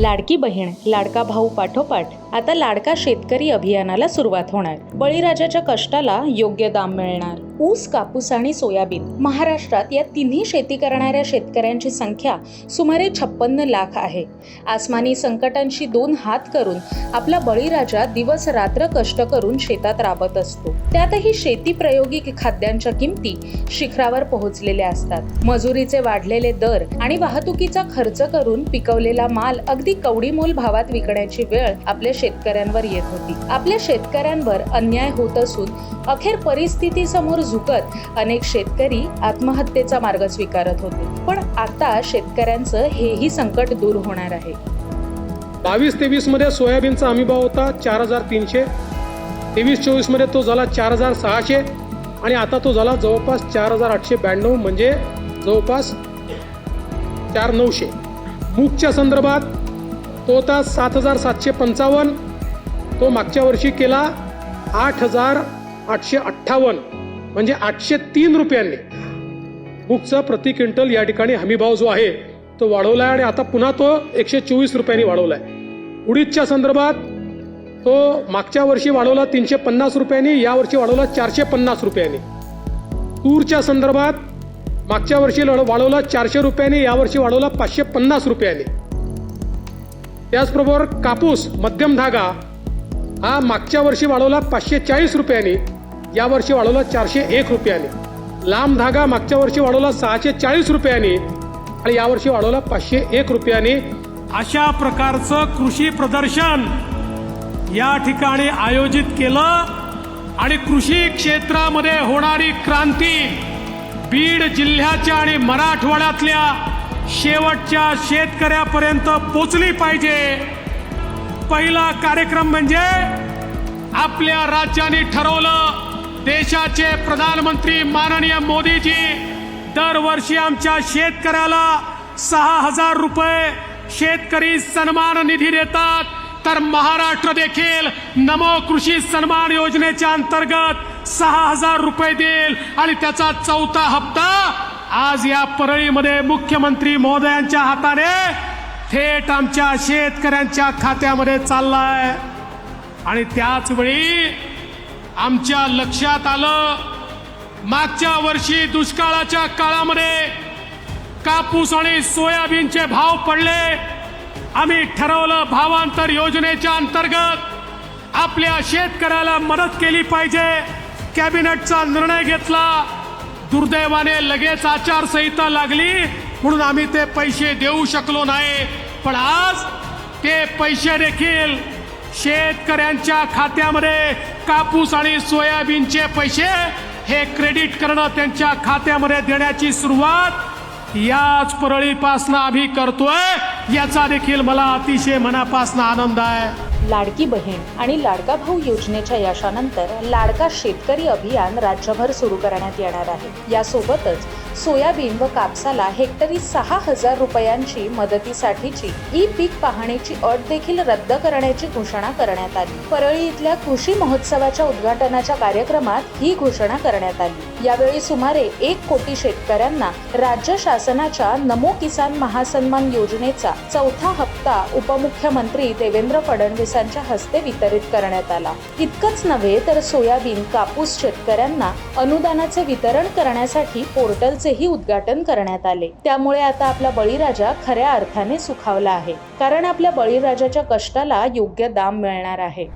लाडकी बहीण लाडका भाऊ पाठोपाठ आता लाडका शेतकरी अभियानाला सुरुवात होणार. बळीराजाच्या कष्टाला योग्य दाम मिळणार. ऊस कापूस आणि सोयाबीन. महाराष्ट्रात या तिन्ही शेती करणाऱ्या शेतकऱ्यांची संख्या सुमारे छप्पन्न लाख आहे. आसमानी संकटांशी दोन हात करून आपला बळीराजा दिवस रात्र कष्ट करून शेतात राबत असतो. त्यातही शेती प्रयोगिक खाद्यांच्या किमती शिखरावर पोहोचलेल्या असतात. मजुरीचे वाढलेले दर आणि वाहतुकीचा खर्च करून पिकवलेला माल अगदी कवडीमोल भावात विकण्याची वेळ आपल्या शेतकऱ्यांवर येत होती. आपल्या शेतकऱ्यांवर अन्याय होत असून अखेर परिस्थिती समोर झुकत अनेक शेतकरी आत्महत्येचा मार्ग स्वीकारत होते. पण आता शेतकऱ्यांचं हेही संकट दूर होणार आहे. बावीस तेवीसमध्ये सोयाबीनचा हमी भाव होता चार हजार तीनशे. तेवीस चोवीसमध्ये तो झाला चार हजार सहाशे. आणि आता तो झाला जवळपास चार हजार आठशे ब्याण्णव म्हणजे जवळपास चार नऊशे. मूगच्या संदर्भात तो होता सात हजार सातशे पंचावन्न. तो मागच्या वर्षी केला आठ हजार आठशे अठ्ठावन्न. म्हणजे आठशे तीन रुपयांनी. बुकचा प्रति क्विंटल या ठिकाणी हमीभाव जो आहे तो वाढवला आहे आणि आता पुन्हा तो एकशे चोवीस रुपयांनी वाढवला आहे उडीदच्या संदर्भात तो मागच्या वर्षी वाढवला तीनशे पन्नास रुपयांनी यावर्षी वाढवला चारशे पन्नास रुपयांनी. तूरच्या संदर्भात मागच्या वर्षी लढ- वाढवला चारशे रुपयांनी यावर्षी वाढवला पाचशे पन्नास रुपयांनी. त्याचबरोबर कापूस मध्यम धागा हा मागच्या वर्षी वाढवला पाचशे चाळीस रुपयांनी. यावर्षी वाढवला चारशे एक रुपयाने. लांब धागा मागच्या वर्षी वाढवला सहाशे चाळीस रुपयांनी आणि यावर्षी वाढवला पाचशे एक रुपयांनी. अशा प्रकारचं कृषी प्रदर्शन या ठिकाणी आयोजित केलं आणि कृषी क्षेत्रामध्ये होणारी क्रांती बीड जिल्ह्याच्या आणि मराठवाड्यातल्या शेवटच्या शेतकऱ्यापर्यंत पोचली पाहिजे. पहिला कार्यक्रम म्हणजे आपल्या राज्याने ठरवलं देशाचे प्रधानमंत्री माननीय मोदीजी दरवर्षी आमच्या शेतकऱ्याला सहा हजार रुपये शेतकरी सन्मान निधी देतात. तर महाराष्ट्र देखील नमो कृषी सन्मान योजनेच्या अंतर्गत सहा हजार रुपये देईल. आणि त्याचा चौथा हप्ता आज या परळीमध्ये मुख्यमंत्री महोदयांच्या हाताने थेट आमच्या शेतकऱ्यांच्या खात्यामध्ये चाललाय. आणि त्याच वेळी आमच्या लक्षात आलं मागच्या वर्षी दुष्काळाच्या काळामध्ये कापूस आणि सोयाबीनचे भाव पडले. आम्ही ठरवलं भावांतर योजनेच्या अंतर्गत आपल्या शेतकऱ्याला मदत केली पाहिजे. कॅबिनेटचा निर्णय घेतला. दुर्दैवाने लगेच आचारसंहिता लागली. म्हणून आम्ही ते पैसे देऊ शकलो नाही. पण आज ते पैसे देखील शेतकऱ्यांच्या खात्यामध्ये कापूस आणि सोयाबीनचे पैसे हे क्रेडिट करणं त्यांच्या खात्यामध्ये देण्याची सुरुवात याच परळीपासनं आम्ही करतोय. याचा देखील मला अतिशय मनापासनं आनंद आहे. लाडकी बहीण आणि लाडका भाऊ योजनेच्या यशानंतर लाडका शेतकरी अभियान राज्यभर सुरू करण्यात येणार आहे. यासोबतच सोयाबीन व कापसाला हेक्टरी सहा हजार रुपयांची मदतीसाठीची ई पीक पाहणीची अट देखील रद्द करण्याची घोषणा करण्यात आली. परळी इथल्या कृषी महोत्सवाच्या उद्घाटनाच्या कार्यक्रमात ही घोषणा करण्यात आली. यावेळी सुमारे एक कोटी शेतकऱ्यांना राज्य शासनाच्या नमो किसान महासन्मान योजनेचा चौथा हप्ता उपमुख्यमंत्री देवेंद्र फडणवीसांच्या हस्ते वितरित करण्यात आला. इतकंच नव्हे तर सोयाबीन कापूस शेतकऱ्यांना अनुदानाचे वितरण करण्यासाठी पोर्टलचे पोर्टलचेही उद्घाटन करण्यात आले. त्यामुळे आता आपला बळीराजा खऱ्या अर्थाने सुखावला आहे. कारण आपल्या बळीराजाच्या कष्टाला योग्य दाम मिळणार आहे.